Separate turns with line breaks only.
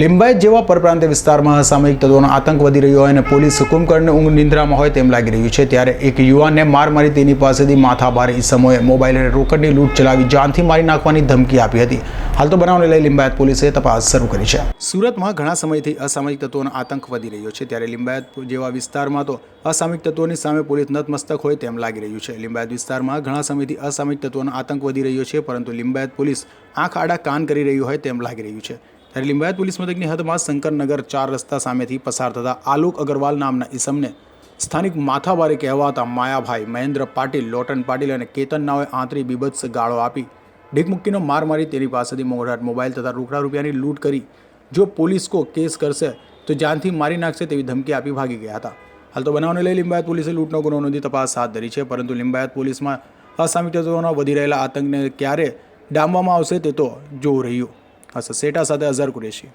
લિંબાયત જેવા પરપ્રાંત વિસ્તારમાં અસામયિક તત્વોનો આતંક વધી રહ્યો હોય અને પોલીસ હુકુમકરને ઊંઘ નિંદ્રામાં હોય તેમ લાગી રહ્યું છે, ત્યારે એક યુવાનને માર મારી તેની પાસેથી માથાભારે ઈસમોએ મોબાઈલ અને રોકડની લૂંટ ચલાવી જાનથી મારી નાખવાની ધમકી આપી હતી. હાલ તો બનાવને લઈ લિંબાયત પોલીસે તપાસ શરૂ કરી છે. સુરતમાં ઘણા સમયથી અસામયિક તત્વોનો આતંક વધી રહ્યો છે, ત્યારે લિંબાયત જેવા વિસ્તારમાં તો અસામયિક તત્વોની સામે પોલીસ નતમસ્તક હોય તેમ લાગી રહ્યું છે. લિંબાયત વિસ્તારમાં ઘણા સમયથી અસામયિક તત્વોનો આતંક વધી રહ્યો છે, પરંતુ લિંબાયત પોલીસ આંખ આડા કાન કરી રહ્યું હોય તેમ લાગી રહ્યું છે. ત્યારે લિંબાયત પોલીસ મથકની હદમાં શંકરનગર ચાર રસ્તા સામેથી પસાર થતા આલોક અગરવાલ નામના ઈસમને સ્થાનિક માથાભારે કહેવાતા માયાભાઈ મહેન્દ્ર પાટીલ, લોટન પાટીલ અને કેતન નાઓએ આંતરી બીભત્સ ગાળો આપી ઢીકમુક્કીનો માર મારી તેની પાસેથી મોઘરાટ મોબાઈલ તથા રોકડા રૂપિયાની લૂંટ કરી. જો પોલીસ કો કેસ કરશે, તો જાનથી મારી નાખશે તેવી ધમકી આપી ભાગી ગયા હતા. હાલ તો બનાવને લઈ લિંબાયત પોલીસે લૂંટનો ગુનો નોંધી તપાસ હાથ ધરી છે, પરંતુ લિંબાયત પોલીસમાં તત્વોના વધી રહેલા આતંકને ક્યારે ડામવામાં આવશે તે તો જોવું રહ્યું. હશે સેટા સાથે અઝર કુરેશી.